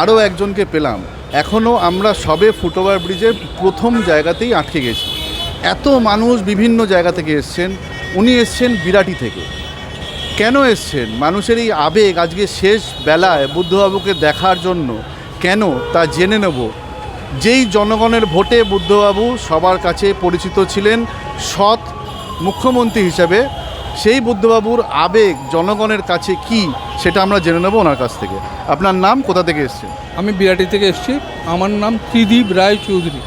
আরও একজনকে পেলাম। এখনও আমরা সবে ফুটওভার ব্রিজের প্রথম জায়গাতেই আটকে গেছি। এত মানুষ বিভিন্ন জায়গা থেকে এসছেন। উনি এসছেন বিরাটি থেকে। কেন এসছেন? মানুষের এই আবেগ আজকে শেষ বেলায় বুদ্ধবাবুকে দেখার জন্য। কেন? তা জেনে নেব। যেই জনগণের ভোটে বুদ্ধবাবু সবার কাছে পরিচিত ছিলেন সৎ মুখ্যমন্ত্রী হিসাবে, সেই বুদ্ধবাবুর আবেগ জনগণের কাছে কি? সেটা আমরা জেনে নেব ওনার কাছ থেকে। আপনার নাম কোথা থেকে এসছেন? আমি বিরাটি থেকে এসেছি। আমার নাম ত্রিদীপ রায় চৌধুরী।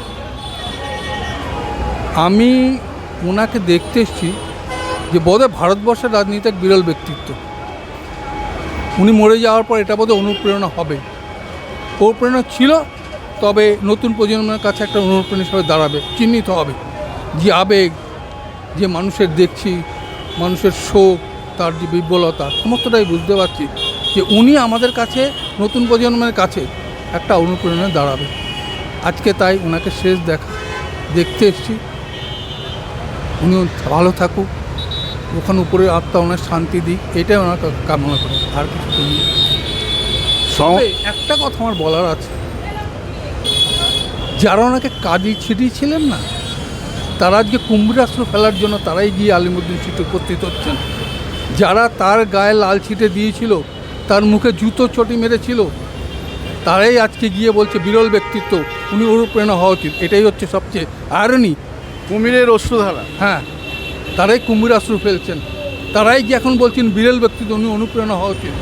আমি ওনাকে দেখতে এসেছি যে বোধহয় ভারতবর্ষের রাজনীতি এক বিরল ব্যক্তিত্ব। উনি মরে যাওয়ার পর এটা বোধহয় অনুপ্রেরণা হবে। অনুপ্রেরণা ছিল, তবে নতুন প্রজন্মের কাছে একটা অনুপ্রেরণা হিসাবে দাঁড়াবে, চিহ্নিত হবে। যে আবেগ, যে মানুষের দেখছি, মানুষের শোক তার যে বিব্বলতা সমস্তটাই বুঝতে পারছি যে উনি আমাদের কাছে নতুন প্রজন্মের কাছে একটা অনুপ্রেরণা দাঁড়াবে আজকে তাই ওনাকে শেষ দেখা দেখতে এসেছি। উনি ভালো থাকুক ওখানে উপরে আত্মা ওনার শান্তি দিক এটাই ওনার কামনা করি আর কিছু একটা কথা আমার বলার আছে যারা ওনাকে কাজে ছিটিয়েছিলেন না তারা আজকে কুম্ভীরাস্ত্র ফেলার জন্য তারাই গিয়ে আলিমুদ্দিন সিটে উপস্থিত হচ্ছেন। যারা তার গায়ে লাল ছিটে দিয়েছিল তার মুখে জুতো চটি মেরেছিল তারাই আজকে গিয়ে বলছে বিরল ব্যক্তিত্ব উনি অনুপ্রেরণা হওয়া উচিত। এটাই হচ্ছে সবচেয়ে আয়রনি কুমিরের অশ্রুধারা। হ্যাঁ তারাই কুম্ভীরাস্ত্র ফেলছেন। তারাই গিয়ে এখন বলছেন বিরল ব্যক্তিত্ব উনি অনুপ্রেরণা হওয়া উচিত।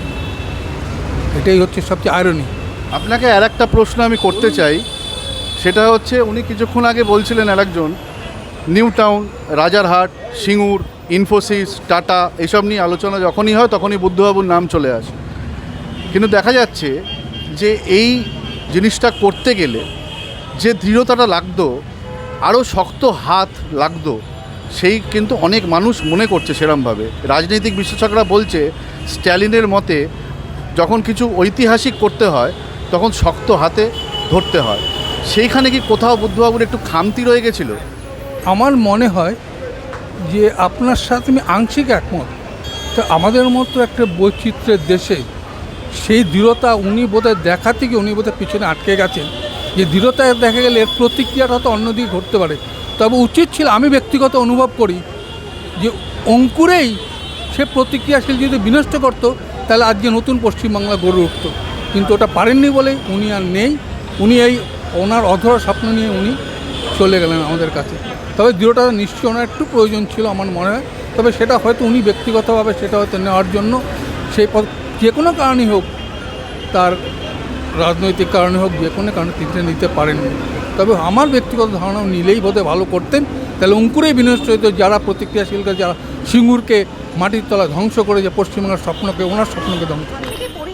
এটাই হচ্ছে সবচেয়ে আয়রনি আপনাকে আর একটা প্রশ্ন আমি করতে চাই। সেটা হচ্ছে উনি কিছুক্ষণ আগে বলছিলেন আরেকজন new town Rajarhat Singur Infosys, Tata, এসব নিয়ে আলোচনা যখনই হয় তখনই বুদ্ধবাবুর নাম চলে আসে। কিন্তু দেখা যাচ্ছে যে এই জিনিসটা করতে গেলে যে দৃঢ়তাটা লাগতো, আরও শক্ত হাত লাগতো, সেই কিন্তু অনেক মানুষ মনে করছে সেরমভাবে। রাজনৈতিক বিশেষজ্ঞরা বলছে, স্ট্যালিনের মতে যখন কিছু ঐতিহাসিক করতে হয়, তখন শক্ত হাতে ধরতে হয়। সেইখানে কি কোথাও বুদ্ধবাবুর একটু খামতি রয়ে গেছিল? আমার মনে হয় যে আপনার সাথে আমি আংশিক একমত। তো আমাদের মতো একটা বৈচিত্র্যের দেশে সেই দৃঢ়তা উনি বোধহয় দেখা থেকে উনি বোধহয় পিছনে আটকে গেছেন। যে দৃঢ়তা দেখা গেলে এর প্রতিক্রিয়াটা হয়তো অন্যদিকে ঘটতে পারে। তবে উচিত ছিল আমি ব্যক্তিগত অনুভব করি যে অঙ্কুরেই সে প্রতিক্রিয়াশীল যদি বিনষ্ট করত, তাহলে আজকে নতুন পশ্চিমবাংলা গড়ে উঠত। কিন্তু ওটা পারেননি বলেই উনি আর নেই। উনি এই ওনার অধরা স্বপ্ন নিয়ে উনি চলে গেলেন আমাদের কাছে। তবে দৃঢ়তা নিশ্চয় ওনার একটু প্রয়োজন ছিল আমার মনে হয়। তবে সেটা হয়তো উনি ব্যক্তিগতভাবে সেটা হয়তো নেওয়ার জন্য সেই পদ যে কোনো কারণেই হোক তার রাজনৈতিক কারণে হোক, যে কোনো কারণে তিনি নিতে পারেননি। তবে আমার ব্যক্তিগত ধারণা নিলেই বোধহয় ভালো করতেন। তাহলে অঙ্কুরেই বিনষ্ট হইতো যারা প্রতিক্রিয়াশীল, যারা সিঙ্গুরকে মাটির তলা ধ্বংস করে যে পশ্চিমবঙ্গের স্বপ্নকে, ওনার স্বপ্নকে ধ্বংস পড়ে